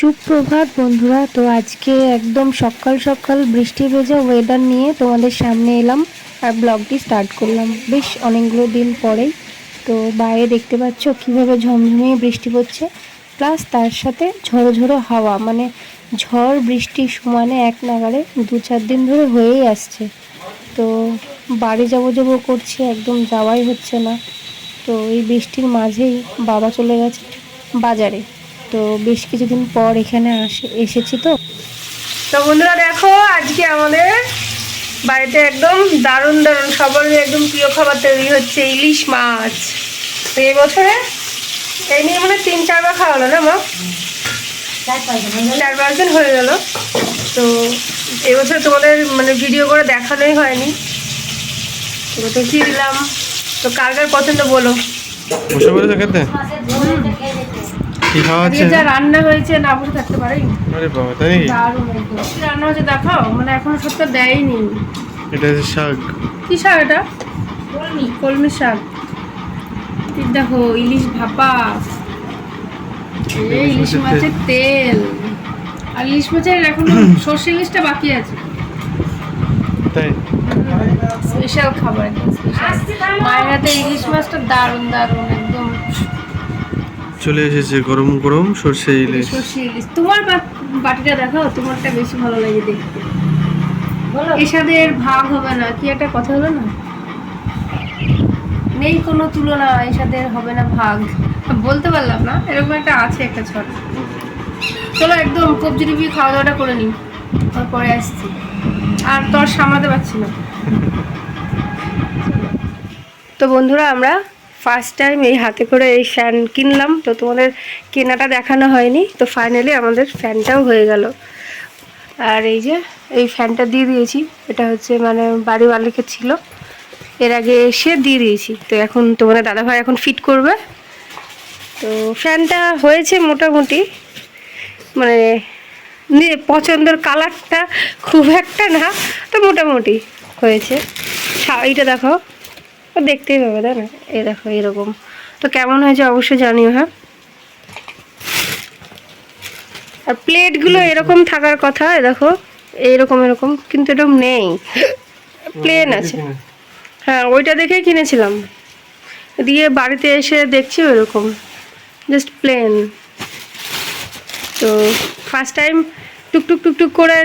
সুপ্রভাত বন্ধুরা, তো আজকে একদম সকাল সকাল বৃষ্টি ভেজা ওয়েদার নিয়ে তোমাদের সামনে এলাম আর ব্লগটি স্টার্ট করলাম। বেশ অনেকগুলো দিন পরেই, তো বাইরে দেখতে পাচ্ছ কীভাবে ঝমঝমিয়ে বৃষ্টি পড়ছে। প্লাস তার সাথে ঝড়ো ঝড়ো হাওয়া মানে ঝড় বৃষ্টি সমানে এক নাগারে দু চার দিন ধরে হয়েই আসছে। তো বাড়ি যাব যাব করছি, একদম যাওয়াই হচ্ছে না। তো এই বৃষ্টির মাঝেই বাবা চলে গেছে বাজারে। তো বেশ কিছুদিন পর এখানে আসে এসেছি তো। তো বন্ধুরা দেখো আজকে আমাদের বাড়িতে একদম দারুণ দারুণ সবার একদম প্রিয় খাবার তৈরি হচ্ছে ইলিশ মাছ। তো এই বছরে এই নিয়ে মানে তিন চারবার খাওয়ালো না মা? চার পাঁচ দিন হয়ে গেল। তো এবছর তোমাদের মানে ভিডিও করে দেখানোই হয়নি। তো তো কি দিলাম। তো কার কার পছন্দ বলো? খেতে? কি খাওয়া হচ্ছে? যা রান্না হয়েছে না বসে থাকতে পারি? আরে বাবা তাই নাকি? দারুণ রান্না হয়েছে দেখাও মানে এখনও সত্যি দেয়নি। এটা শাক। কি শাক এটা? কলমি কলমি শাক। দেখো ইলিশ ভাপা। এই ইলিশ মাছের তেল। আর ইলিশ মাছের এখন সর্ষে ইলিশটা বাকি আছে। তাই? স্পেশাল খাবার মায়ের হাতে ইলিশ মাছটা দারুণ দারুণ। চলে এসেছে গরম গরম সর্ষে ইলিশ। সর্ষে ইলিশ। তোমার বাটিটা দেখো তোমারটা বেশি ভালো লাগে দেখতে। এসাদের ভাগ হবে না কি একটা কথা হলো না? নেই কোনো তুলনা এসাদের হবে না ভাগ। বলতে পারলাম না এরকম একটা আছে একটা ছট। চলো একদম কবজি টুবজি খাওয়া দাওয়াটা করে নিই। পরে আসছি। আর তোর সামলাতে পারছি না। তো বন্ধুরা আমরা ফার্স্ট টাইম এই হাতে করে এই ফ্যান কিনলাম, তো তোমাদের কেনাটা দেখানো হয়নি, তো ফাইনালি আমাদের ফ্যানটাও হয়ে গেল। আর এই যে, এই ফ্যানটা দিয়ে দিয়েছি, এটা হচ্ছে মানে বাড়ি মালিকের ছিল। এর আগে এসে দিয়ে দিয়েছি, তো এখন তোমাদের দাদাভাই এখন ফিট করবে। তো ফ্যানটা হয়েছে মোটামুটি মানে পছন্দের কালারটা খুব একটা না, তো মোটামুটি হয়েছে। এইটা দেখো। দেখতেই পাবে তাই না? এই দেখো এরকম তো কেমন হয়েছে অবশ্যই জানিও হ্যাঁ? আর প্লেটগুলো এরকম থাকার কথা দেখো এরকম এরকম কিন্তু এরকম নেই। প্লেন আছে। হ্যাঁ ওইটা দেখেই কিনেছিলাম। দিয়ে বাড়িতে এসে দেখছি ওইরকম জাস্ট প্লেন তো ফার্স্ট টাইম টুকটুক টুকটুক করে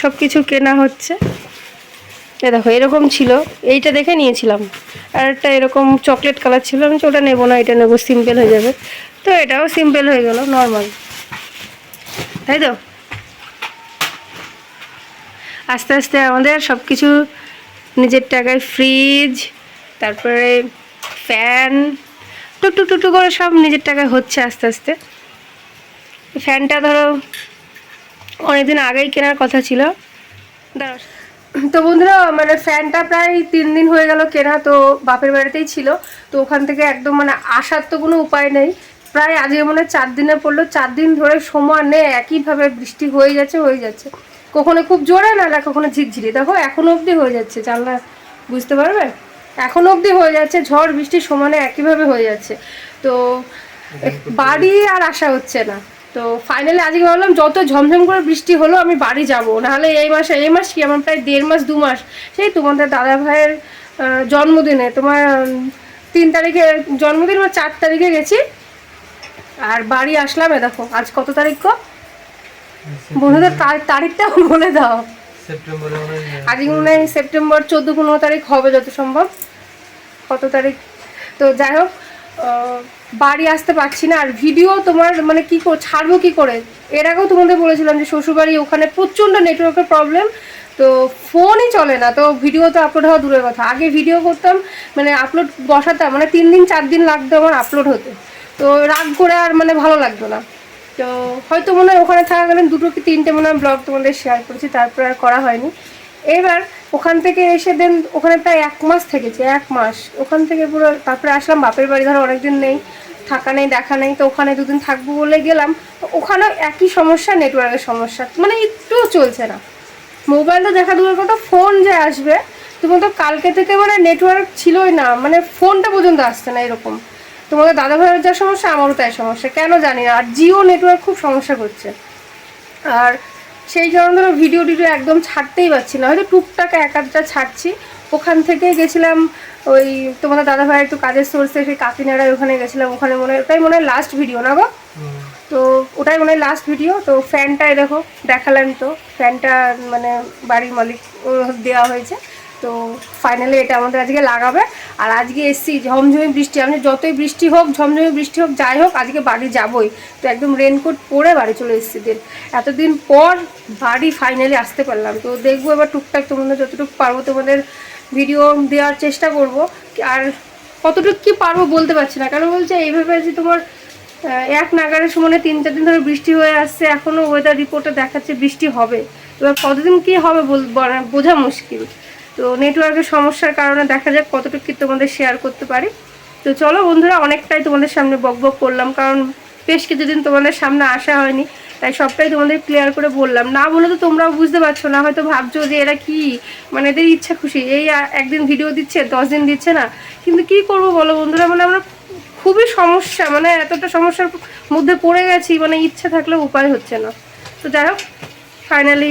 সব কিছু কেনা হচ্ছে। এ দেখো, এরকম ছিল। এইটা দেখে নিয়েছিলাম। আর একটা এরকম চকলেট কালার ছিল। আমি ওটা নেব না, এটা নেব সিম্পল হয়ে যাবে। তো এটাও সিম্পল হয়ে গেল নর্মাল তাই তো? আস্তে আস্তে আমাদের সব কিছু নিজের টাকায় ফ্রিজ তারপরে ফ্যান টুকটুক টুকটু করে সব নিজের টাকায় হচ্ছে আস্তে আস্তে। ফ্যানটা ধরো, অনেকদিন আগেই কেনার কথা ছিল। দাঁড়াও। তো বন্ধুরা মানে ফ্যানটা প্রায় তিন দিন হয়ে গেল কেনা তো বাপের বাড়িতেই ছিল। তো ওখান থেকে একদম মানে আসার তো কোনো উপায় নেই। প্রায় আজকে মনে হয় চার দিনে পড়ল চার দিন ধরে সময় নেই একইভাবে বৃষ্টি হয়ে যাচ্ছে হয়ে যাচ্ছে। কখনো খুব জোরে না না কখনো ঝিরঝিরি। দেখো এখনও অবধি হয়ে যাচ্ছে জানলা বুঝতে পারবে? এখনও অবধি হয়ে যাচ্ছে ঝড় বৃষ্টি সমানে একইভাবে হয়ে যাচ্ছে। তো বাড়ি আর আসা হচ্ছে না। তো ফাইনালি আজকে ভাবলাম যত ঝমঝম করে বৃষ্টি হলো আমি বাড়ি যাব। নাহলে এই মাসে এই মাস কি? আমার প্রায় দেড় মাস দু মাস। সেই তোমাদের দাদা ভাইয়ের জন্মদিনে তোমার তিন তারিখে জন্মদিন বা চার তারিখে গেছি। আর বাড়ি আসলাম এ দেখো আজ কত তারিখ গো? বন্ধুদের তার- তারিখটা বলে দাও। সেপ্টেম্বরে আজকে মনে হয় সেপ্টেম্বর চোদ্দ পনেরো তারিখ হবে যত সম্ভব। কত তারিখ? তো যাই হোক বাড়ি আসতে পারছি না। আর ভিডিও তোমার মানে কি ছাড়বো কি করে? এর আগেও তোমাদের বলেছিলাম যে শ্বশুরবাড়ি ওখানে প্রচণ্ড নেটওয়ার্কের প্রবলেম তো ফোনই চলে না। তো ভিডিও তো আপলোড হওয়া দূরের কথা। আগে ভিডিও করতাম মানে আপলোড বসাতাম মানে তিন দিন, চার দিন লাগতো আমার আপলোড হতে। তো রাগ করে আর মানে ভালো লাগতো না। তো হয়তো মনে হয় ওখানে থাকাকালীন দুটো কি তিনটে মনে হয় ব্লগ তোমাদের শেয়ার করেছি, তারপর আর করা হয়নি। এবার ওখান থেকে এসে দেন ওখানে প্রায় এক মাস থেকেছি, এক মাস। ওখান থেকে পুরো তারপরে আসলাম, বাপের বাড়ি ধরো অনেকদিন নেই, থাকা নেই, দেখা নেই, তো ওখানে দুদিন থাকব বলে গেলাম। তো ওখানে একই সমস্যা নেটওয়ার্কের সমস্যা মানে একটুও চলছে না। মোবাইলটা দেখা দূরের কথা ফোন যে আসবে, তোমার তো কালকে থেকে মানে নেটওয়ার্ক ছিলই না মানে ফোনটা পর্যন্ত আসছে না এরকম। তোমাদের দাদা ভাইয়ের যা সমস্যা, আমারও তাই সমস্যা, কেন জানি না। আর জিও নেটওয়ার্ক খুব সমস্যা করছে। আর সেই কারণে ধরো ভিডিও টিডিও একদম ছাড়তেই পারছি না। হয়তো টুকটাক এক আধটা ছাড়ছি। ওখান থেকে গেছিলাম ওই তোমাদের দাদা ভাই একটু কাজের সোর্সে সেই কাকিনাড়ায় ওখানে গেছিলাম। ওখানে মনে হয় ওটাই মনে হয় লাস্ট ভিডিও না গো? তো ওটাই মনে হয় লাস্ট ভিডিও তো ফ্যানটাই দেখো দেখালাম তো। ফ্যানটা মানে বাড়ির মালিক দেওয়া হয়েছে। তো ফাইনালি এটা আমাদের আজকে লাগাবে। আর আজকে এসছি ঝমঝমে বৃষ্টি, আমি যতই বৃষ্টি হোক, ঝমঝমে বৃষ্টি হোক, যাই হোক, আজকে বাড়ি যাবই। তো একদম রেনকোট পরে বাড়ি চলে এসেছি দিন। এতদিন পর বাড়ি ফাইনালি আসতে পারলাম। তো দেখব এবার টুকটাক তোমাদের যতটুকু পারব তোমাদের ভিডিও দেওয়ার চেষ্টা করব। আর কতটুকু কি পারব বলতে পারছি না। কারণ বলছে এইভাবে যে তোমার এক নাগারের সময় তিন চার দিন ধরে বৃষ্টি হয়ে আসছে এখনও ওয়েদার রিপোর্টে দেখাচ্ছে বৃষ্টি হবে। এবার কতদিন কি হবে বোঝা মুশকিল। তো নেটওয়ার্কের সমস্যার কারণে দেখা যাক কতটুকু কি তোমাদের শেয়ার করতে পারি। তো চলো বন্ধুরা, অনেকটাই তোমাদের সামনে বক বক করলাম, কারণ বেশ কিছুদিন তোমাদের সামনে আসা হয়নি, তাই সবটাই তোমাদের ক্লিয়ার করে বললাম। না বলে তো তোমরাও বুঝতে পারছ না, হয়তো ভাবছ যে এরা কি? মানে এদের ইচ্ছা খুশি, এই একদিন ভিডিও দিচ্ছে, দশ দিন দিচ্ছে না। কিন্তু কি করব বলো বন্ধুরা মানে আমরা খুবই সমস্যা মানে এতটা সমস্যার মধ্যে পড়ে গেছি মানে ইচ্ছা থাকলে উপায় হচ্ছে না। তো যাই হোক ফাইনালি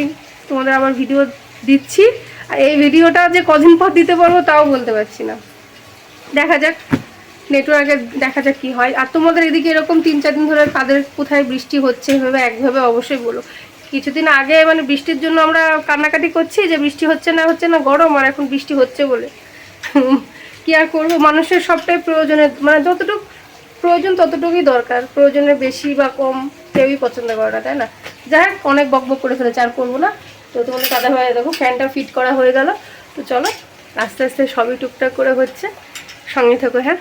তোমাদের আবার ভিডিও দিচ্ছি। আর এই ভিডিওটা যে কদিন পর দিতে পারব তাও বলতে পারছি না। দেখা যাক নেটওয়ার্কে দেখা যাক কি হয়। আর তোমাদের এদিকে এরকম তিন চার দিন ধরে কাদের কোথায় বৃষ্টি হচ্ছে এভাবে একভাবে অবশ্যই বলো। কিছুদিন আগে মানে বৃষ্টির জন্য আমরা কান্নাকাটি করছি যে বৃষ্টি হচ্ছে না হচ্ছে না, গরম, আর এখন বৃষ্টি হচ্ছে বলে। কি আর করব? মানুষের সবটাই প্রয়োজনে মানে যতটুকু প্রয়োজন ততটুকুই দরকার। প্রয়োজনের বেশি বা কম কেউই পছন্দ করে না, তাই না? যাই হোক, অনেক বক বক করে ফেলেছে, আর করব না। তো তোমার দাদা ভাই দেখো ফ্যানটা ফিট করা হয়ে গেল। তো চলো, আস্তে আস্তে সবই টুকটাক করে হচ্ছে। সঙ্গে থাকো হ্যাঁ?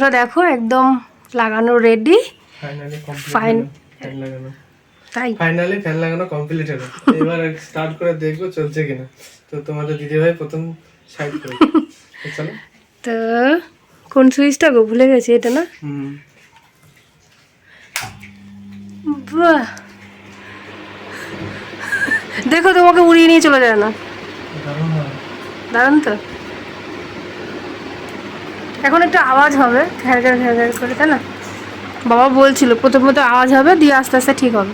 বন্ধুরা দেখো একদম লাগানো রেডি লাগানো। তাই? ফাইনালি ফ্যান লাগানো কমপ্লিট হলো। এবার স্টার্ট করে দেখব চলছে কিনা। তো তোমাদের দিদি ভাই প্রথম সাইড করে তো চলো। তো কোন সুইচটা গো? ভুলে গেছি এটা না? বাহ। দেখো তোমাকে উড়িয়ে নিয়ে চলে যায় না। দারুণ দাঁড়ান তো? এখন একটু আওয়াজ হবে ঘ্যার ঘ্যার ঘ্যার ঘ্যার করে, তাই না? বাবা বলছিল, প্রথম প্রথম আওয়াজ হবে, দিয়ে আস্তে আস্তে ঠিক হবে।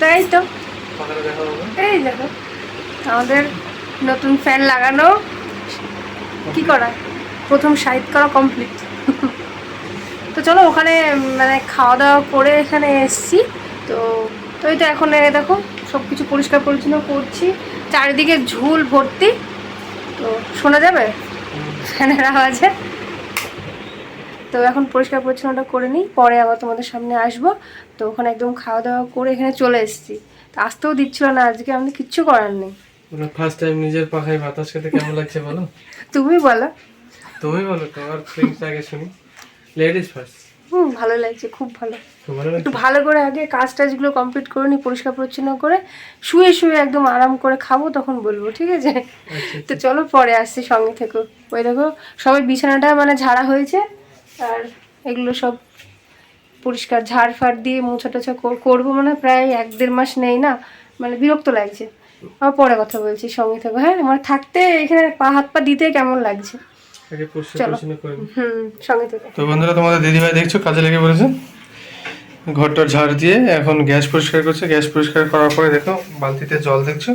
তাই তো। এই দেখো, আমাদের নতুন ফ্যান লাগানো। কি করা? প্রথম সাইড করা কমপ্লিট তো চলো, ওখানে মানে খাওয়া দাওয়া করে এখানে এসছি। তো তো এই তো এখন দেখো সব কিছু পরিষ্কার পরিচ্ছন্ন করছি। চারিদিকে ঝুল ভর্তি। তো শোনা যাবে? ফ্যানের আওয়াজে তো এখন পরিষ্কার পরিচ্ছন্নটা করে নিই পরে আবার তোমাদের সামনে আসব। তো ওখানে একদম খাওয়া দাওয়া করে এখানে চলে এসেছি। তো আসতেও দিচ্ছিল না আজকে আমাদের কিচ্ছু করার নেই। ফার্স্ট টাইম নিজের পাখায় বাতাস খেতে কেমন লাগছে বলো? তুমি বলো। তুমি বলো তোমার ফিলিংস আগে শুনি। লেডিস ফার্স্ট হুম ভালো লাগছে খুব ভালো। একটু ভালো করে আগে কাজ টাজগুলো কমপ্লিট করে নিই পরিষ্কার পরিচ্ছন্ন করে শুয়ে শুয়ে একদম আরাম করে খাব তখন বলব ঠিক আছে? আচ্ছা তো চলো পরে আসছি সঙ্গে থেকো। ওই দেখো সবাই বিছানাটা মানে ঝাড়া হয়েছে আর এগুলো সব পরিষ্কার ঝাড় ফাড় দিয়ে মোছা টোছা কর- করব মানে প্রায় এক দেড় মাস নেই না মানে বিরক্ত লাগছে। আবার পরে কথা বলছি সঙ্গে থেকো হ্যাঁ? মানে থাকতে এখানে পা হাত পা দিতে কেমন লাগছে? চলো। হুম সঙ্গে থেকো তো বন্ধুরা তোমাদের দিদি ভাই দেখছ? কাজে লেগে পড়েছে? ঘরটা ঝাড় দিয়ে এখন গ্যাস পরিষ্কার করছে। গ্যাস পরিষ্কার করার পরে দেখো বালতিতে জল দেখছ?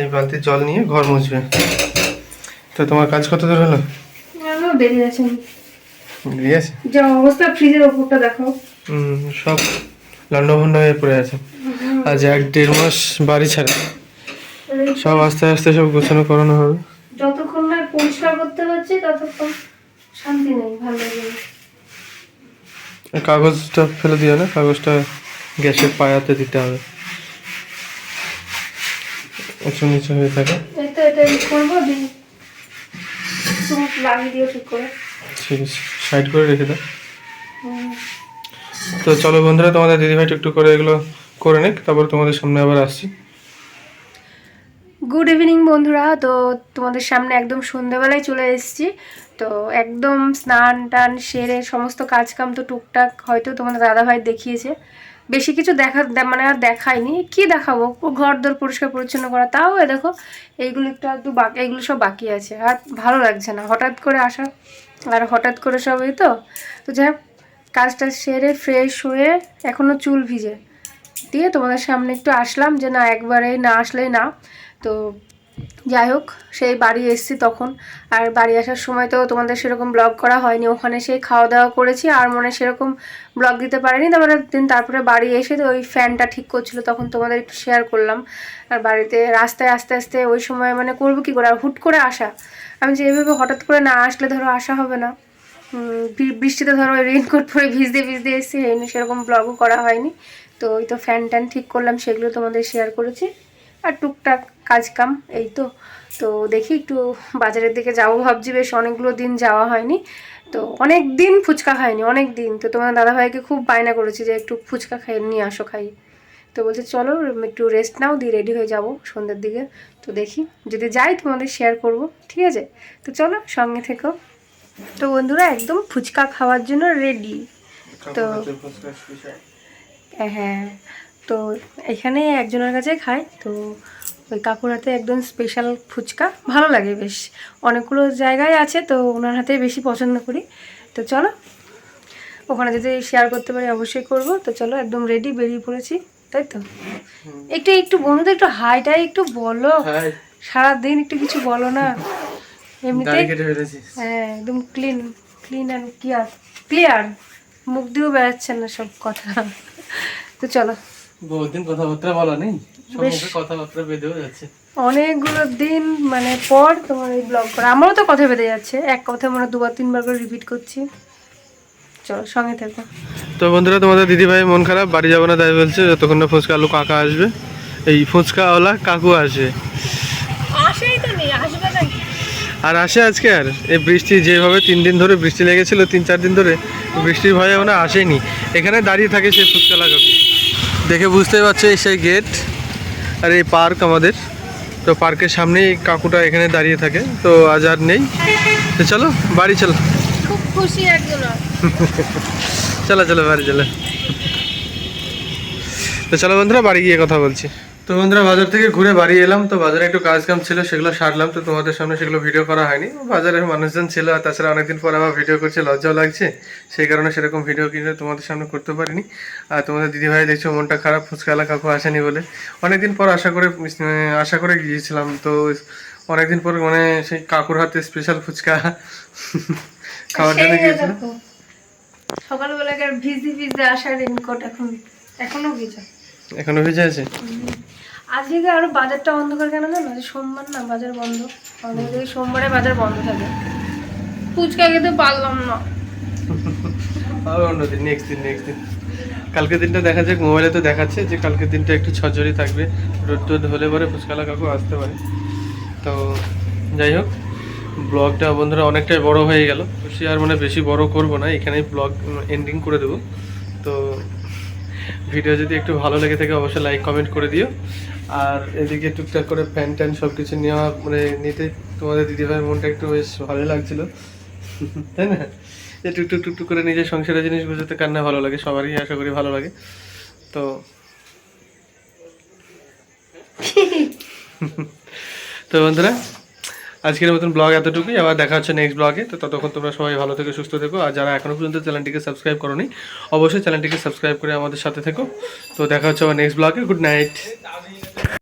এই বালতির জল নিয়ে ঘর মুছবে। তো তোমার কাজ কত দূর হলো? দেরি আছে। যে অবস্থা ফ্রিজের ওপরটা দেখো হুম, সব লন্ডভন্ড হয়ে পড়ে আছে। আজ এক দেড় মাস বাড়ি ছাড়া। সব আস্তে আস্তে সব গোছানো করানো হবে। পরিষ্কার করতে পারছি ততক্ষণ শান্তি নেই ভালো লাগে কাগজটা ফেলে দিও না কাগজটা গ্যাসের পায়াতে দিতে হবে। উঁচু নিচু হয়ে থাকে। তো এটা করব দিই তুমি লাগিয়ে দিও ঠিক করে। ঠিক আছে সাইড করে রেখে দাও। তো চলো বন্ধুরা তোমাদের দিদিভাই একটু করে এগুলো করে নিক তারপর তোমাদের সামনে আবার আসছি। গুড ইভিনিং বন্ধুরা। তো তোমাদের সামনে একদম সন্ধ্যেবেলায় চলে এসেছি। তো একদম স্নান টান সেরে সমস্ত কাজকাম তো টুকটাক হয়তো তোমাদের দাদাভাই দেখিয়েছে। বেশি কিছু দেখা মানে আর দেখায়নি। কি দেখাবো? ঘর দর পরিষ্কার পরিচ্ছন্ন করা। তাও এ দেখো, এইগুলো একটু একটু বাকি এইগুলো সব বাকি আছে। আর ভালো লাগছে না। হঠাৎ করে আসা। আর হঠাৎ করে সব এই তো। তো যাই হোক, কাজটা সেরে ফ্রেশ হয়ে এখনও চুল ভিজে। দিয়ে তোমাদের সামনে একটু আসলাম যে না একবারেই না আসলেই না। তো যাই হোক, সেই বাড়ি এসেছি তখন। আর বাড়ি আসার সময় তো তোমাদের সেরকম ব্লগ করা হয়নি। ওখানে সেই খাওয়া দাওয়া করেছি, আর মনে সেরকম ব্লগ দিতে পারিনি। তারপরে দিন তারপরে বাড়ি এসে তো ওই ফ্যানটা ঠিক করছিল, তখন তোমাদের একটু শেয়ার করলাম। আর বাড়িতে রাস্তায় আস্তে আস্তে ওই সময় মানে করব কি করে? আর হুট করে আসা। আমি যে এভাবে হঠাৎ করে না আসলে ধরো আসা হবে না। বৃষ্টিতে ধরো রেইনকোট পরে ভিজতে ভিজতে এসেছি সেরকম ব্লগও করা হয়নি। তো ওই তো ফ্যান ট্যান ঠিক করলাম সেগুলো তোমাদের শেয়ার করেছি। আর টুকটাক কাজ কাম এই তো। তো দেখি একটু বাজারের দিকে যাব ভাবছি বেশ অনেকগুলো দিন যাওয়া হয়নি। তো অনেক দিন ফুচকা খাইনি অনেক দিন। তো তোমার দাদাভাইকে খুব বায়না করেছি যে একটু ফুচকা খাই নিয়ে আসো খাই। তো বলছে চলো একটু রেস্ট নাও দিয়ে রেডি হয়ে যাব সন্ধ্যের দিকে। তো দেখি যদি যাই তোমাদের শেয়ার করব ঠিক আছে? তো চলো সঙ্গে থেকো। তো বন্ধুরা একদম ফুচকা খাওয়ার জন্য রেডি তো হ্যাঁ তো এখানে একজনের কাছে খাই। তো ওই কাকুর হাতে একদম স্পেশাল ফুচকা। ভালো লাগে বেশ। অনেকগুলো জায়গায় আছে তো ওনার হাতে বেশি পছন্দ করি। তো চলো ওখানে যদি শেয়ার করতে পারি অবশ্যই করব। তো চলো একদম রেডি বেরিয়ে পড়েছি তাই তো? একটু একটু বন্ধুদের একটু হাইটাই একটু বলো। সারাদিন একটু কিছু বলো না। এমনিতে হ্যাঁ একদম clean clean and clear clear মুখ দিয়েও বেড়াচ্ছে না সব কথা। তো চলো। বহুদিন কথাবার্তা বলা নেই কথাবার্তা বেঁধেও যাচ্ছে। অনেকগুলো দিন মানে পর তোমার এই ব্লগ করা। আমারও তো কথা বেঁধে যাচ্ছে। এক কথা মনে হয় দুবার তিনবার করে রিপিট করছি। চলো সঙ্গে থেকো। তো বন্ধুরা তোমাদের দিদিভাই মন খারাপ বাড়ি যাব না তাই বলছে যতক্ষণ না ফুচকা আলু কাকা আসবে। এই ফুচকাওয়ালা কাকু আসবে। আসেই তো নেই আসবে নাকি? আর আসে আজকে আর। এই বৃষ্টি যেভাবে তিন দিন ধরে বৃষ্টি লেগেছিল তিন চার দিন ধরে বৃষ্টির ভয়ে ওনা আসেনি। এখানে দাঁড়িয়ে থাকে সেই ফুচকালা কাকু দেখে বুঝতেই পারছ এই সেই গেট আর এই পার্ক আমাদের। তো পার্কের সামনেই কাকুটা এখানে দাঁড়িয়ে থাকে তো আজ আর নেই। তো চলো বাড়ি চলো। খুব খুশি চলো চলো বাড়ি চলো। তো চলো বন্ধুরা বাড়ি গিয়ে কথা বলছি। তো বন্ধুরা বাজার থেকে ঘুরে বাড়ি এলাম। তো বাজারে একটু কাজ কাম ছিল সেগুলো সারলাম। তো তোমাদের সামনে সেগুলো ভিডিও করা হয়নি। বাজারের মানুষজন ছিল আর তাছাড়া অনেকদিন পর আবার ভিডিও করছে লজ্জাও লাগছে। সেই কারণে সেরকম ভিডিও কিন্তু তোমাদের সামনে করতে পারিনি। আর তোমাদের দিদিভাই দেখছ মনটা খারাপ ফুচকালা কাকু আসেনি বলে। অনেকদিন পর আশা করে আশা করে গিয়েছিলাম। তো অনেকদিন পর মানে সেই কাকুর হাতে স্পেশাল ফুচকা খাওয়ার জন্য গিয়েছিলাম। সকালবেলাকার ভিজি ভিজে আসা রেনকোট এখন এখনও ভিজা। এখনও ভেজে আছে? আজকে আরও বাজারটা অন্ধকার কেন জানো? যে সোমবার না বাজার বন্ধ। আমাদের সোমবারে বাজার বন্ধ থাকে। ফুচকা খেতে পারলাম না। হবে অন্যদিন নেক্সট দিন নেক্সট দিন। কালকের দিনটা দেখা যাক, মোবাইলে তো দেখাচ্ছে যে কালকের দিনটা একটু ঝরঝরি থাকবে। রোদ টোদ হলে পরে ফুচকালা কাকু আসতে পারে। তো যাই হোক, ব্লগটা বন্ধুরা অনেকটাই বড় হয়ে গেল। বেশি আর মানে বেশি বড় করব না, এখানেই ব্লগ এন্ডিং করে দেবো। তো ভিডিও যদি একটু ভালো লেগে থাকে, অবশ্যই লাইক কমেন্ট করে দিও। আর এদিকে টুকটাক করে ফ্যান ট্যান সব কিছু নেওয়া মানে নিতে। তোমাদের দিদিভাইয়ের মনটা একটু বেশ ভালো লাগছিল। তাই না? যে টুকটুক টুকটুক করে নিজের সংসারের জিনিস বুঝতে কান্না ভালো লাগে? সবারই আশা করি ভালো লাগে। তো তো বন্ধুরা আজকের মতন ব্লগ এতটুকুই। আবার দেখা হচ্ছে নেক্সট ব্লগে তো ততক্ষণ তোমরা সবাই ভালো থেকে, সুস্থ থেকো। আর যারা এখনও পর্যন্ত চ্যানেলটিকে সাবস্ক্রাইব করোনি, অবশ্যই চ্যানেলটিকে সাবস্ক্রাইব করে আমাদের সাথে থেকো। তো দেখা হচ্ছে আবার নেক্সট ব্লগে গুড নাইট